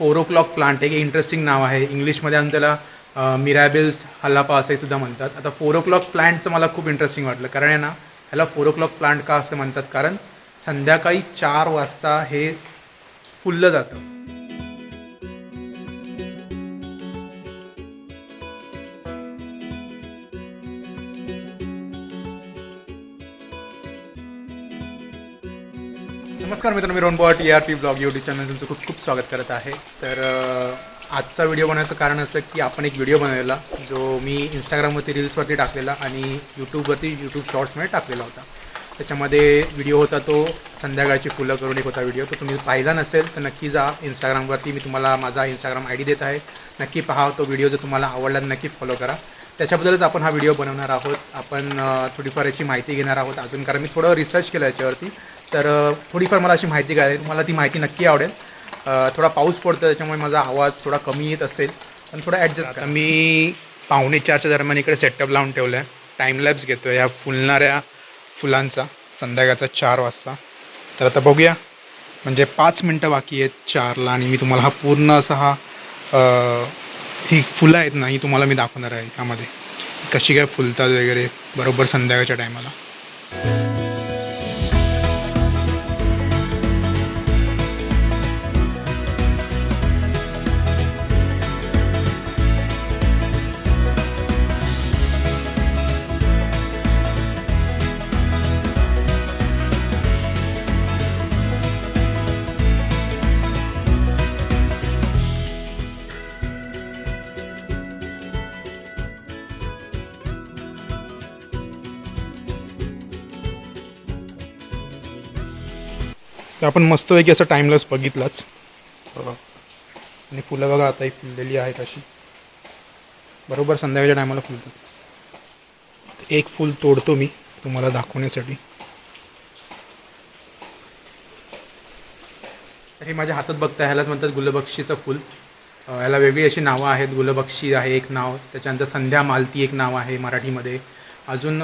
Four o'clock plant एक interesting नाव आहे. इंग्लिशमध्ये आम्ही त्याला मिराबेल्स हल्लापा असंही सुद्धा म्हणतात. आता फोर ओ क्लॉक प्लांटचं मला खूप इंटरेस्टिंग वाटलं. कारण आहे ना ह्याला फोर ओ क्लॉक प्लांट का असं म्हणतात? कारण संध्याकाळी चार वाजता हे फुललं जातं. नमस्कार मित्रांनो मी Rohan T R P blog YouTube channel तुमचं खूप खूप स्वागत करत आहे. तर आजचा व्हिडिओ बनवायचं कारण असं की आपण एक व्हिडिओ बनवलेला जो मी इंस्टाग्रामवरती रील्सवरती टाकलेला आणि यूट्यूबवरती यूट्यूब शॉर्ट्समध्ये टाकलेला होता. त्याच्यामध्ये व्हिडिओ होता तो संध्याकाळची फुलं करून एक होता व्हिडिओ तो तुम्ही पाहिला नसेल तर नक्की जा. इंस्टाग्रामवरती मी तुम्हाला माझा इंस्टाग्राम आय डी देत आहे. नक्की पहा तो व्हिडिओ जर तुम्हाला आवडला नक्की फॉलो करा. त्याच्याबद्दलच आपण हा व्हिडिओ बनवणार आहोत. आपण थोडीफार याची माहिती घेणार आहोत अजून कारण मी थोडं रिसर्च केलं याच्यावरती. तर थोडीफार मला अशी माहिती काय तुम्हाला ती माहिती नक्की आवडेल. थोडा पाऊस पडतो त्याच्यामुळे माझा आवाज थोडा कमी येत असेल पण थोडा ॲडजस्ट मी पावणे चारच्या दरम्यान इकडे सेटअप लावून ठेवलं आहे टाईमलॅप्स घेतो आहे ह्या फुलणाऱ्या फुलांचा. संध्याकाळचा चार वाजता. तर आता बघूया. म्हणजे पाच मिनटं बाकी आहेत चारला आणि मी तुम्हाला हा पूर्ण असा हा ही फुलं आहेत ना ही तुम्हाला मी दाखवणार आहे त्यामध्ये कशी काय फुलतात वगैरे बरोबर संध्याकाळच्या टायमाला. तर आपण मस्तपैकी असं टाईमलेस बघितलाच. आणि फुलं बघा आता ही फुललेली आहेत अशी. बरोबर संध्याकाळच्या टायमाला फुलतात एक फूल तोडतो मी तुम्हाला दाखवण्यासाठी. हे माझ्या हातात बघता ह्यालाच म्हणतात गुलबक्षीचं फूल. ह्याला वेगळी अशी नावं आहेत. गुलबक्षी आहे एक नाव त्याच्यानंतर संध्या मालती एक नाव आहे मराठीमध्ये. अजून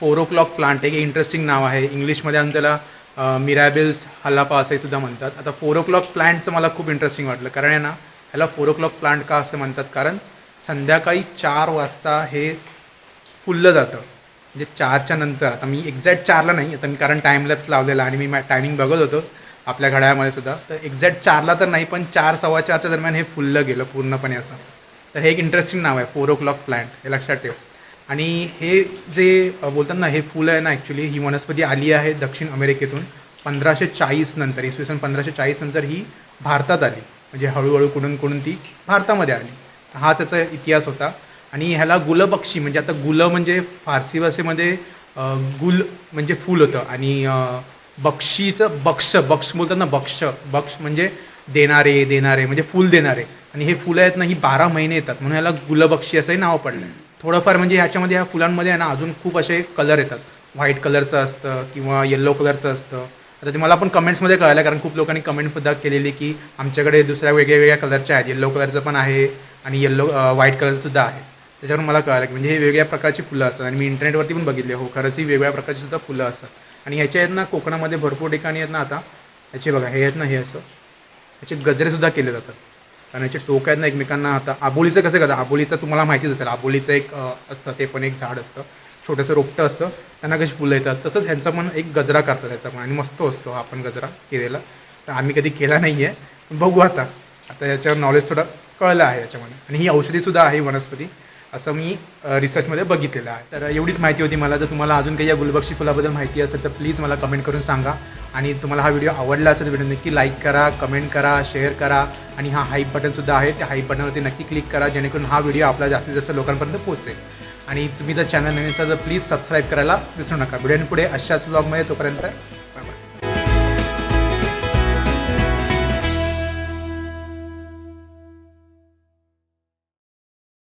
फोर ओ क्लॉक प्लांट एक इंटरेस्टिंग नाव आहे. इंग्लिशमध्ये आम्ही त्याला मिराबेल्स हल्लापा असंही सुद्धा म्हणतात. आता फोर ओ क्लॉक प्लांटचं मला खूप इंटरेस्टिंग वाटलं. कारण आहे ना ह्याला फोर ओ क्लॉक प्लांट का असं म्हणतात? कारण संध्याकाळी चार वाजता हे फुललं जातं. म्हणजे चारच्या नंतर. आता मी एक्झॅक्ट चारला नाही. आता मी कारण टाईमलॅप्स लावलेला आणि मी टायमिंग बघत होतो आपल्या घड्याळामध्ये सुद्धा. तर एक्झॅक्ट चारला तर नाही पण चार सव्वा चारच्या दरम्यान हे फुललं गेलं पूर्णपणे असं. तर हे एक इंटरेस्टिंग नाव आहे फोर ओ क्लॉक प्लांट हे लक्षात ठेव. आणि हे जे बोलताना बोलतात ना हे फुल आहे ना ॲक्च्युली ही वनस्पती आली आहे दक्षिण अमेरिकेतून पंधराशे चाळीस नंतर इसवी सन पंधराशे चाळीस नंतर ही भारतात आली. म्हणजे हळूहळू कुडून कुडून ती भारतामध्ये आली. हाच याचा इतिहास होता. आणि ह्याला गुलबक्षी म्हणजे आता गुल म्हणजे फारसी भाषेमध्ये गुल म्हणजे फूल होतं. आणि बक्षीचं बक्ष बक्ष बोलतात ना बक्ष बक्ष म्हणजे देणारे देणारे म्हणजे फूल देणारे. आणि हे फुलं आहेत ना ही बारा महिने येतात. म्हणून ह्याला गुलबक्षी असंही नाव पडलं थोडंफार म्हणजे ह्याच्यामध्ये ह्या फुलांमध्ये आहे ना अजून खूप असे कलर येतात. व्हाईट कलरचं असतं किंवा येल्लो कलरचं असतं. आता ते मला पण कमेंट्समध्ये कळालं कारण खूप लोकांनी कमेंटसुद्धा केलेली की आमच्याकडे दुसऱ्या वेगळ्या वेगळ्या कलरच्या आहेत. येल्लो कलरचं पण आहे आणि येल्लो व्हाईट कलरसुद्धा आहे. त्याच्यावरून मला कळालं की म्हणजे हे वेगळ्या प्रकारची फुलं असतात आणि मी इंटरनेटवरती पण बघितले. हो खरंच ही वेगळ्या प्रकारची सुद्धा फुलं असतात. आणि ह्याच्या आहेत ना कोकणामध्ये भरपूर ठिकाणी आहेत ना आता. ह्याचे बघा हे आहेत ना हे असं. ह्याचे गजरेसुद्धा केले जातात. कारण याचे टोक आहेत ना एकमेकांना आता आबोलीचं कसं करतात? आबोलीचं तुम्हाला माहितीच असेल. आबोलीचं एक असतं ते पण एक झाड असतं. छोटंसं रोपटं असतं. त्यांना कशी फुलं येतात? तसंच ह्यांचा पण एक गजरा करतात त्याचा पण आणि मस्त असतो हा आपण गजरा केलेला. तर आम्ही कधी केला नाही आहे पण बघू आता. आता याच्यावर नॉलेज थोडं कळलं आहे याच्यामध्ये. आणि ही औषधीसुद्धा आहे वनस्पती. असं मी रिसर्चमध्ये बघितलेलं आहे. तर एवढीच माहिती होती मला. जर तुम्हाला अजून काही या गुलबक्षी फुलाबद्दल माहिती असेल तर प्लीज मला कमेंट करून सांगा. आणि तुम्हाला हा व्हिडिओ आवडला असेल तर व्हिडिओ नक्की लाईक करा कमेंट करा शेअर करा. आणि हा हाईप बटनसुद्धा आहे त्या हाईप बटनवरती नक्की क्लिक करा जेणेकरून हा व्हिडिओ आपला जास्तीत जास्त लोकांपर्यंत पोहोचेल. आणि तुम्ही जर चॅनल नवीन असाल तर प्लीज सबस्क्राईब करायला विसरू नका. व्हिडिओ पुढे अशाच ब्लॉगमध्ये तोपर्यंत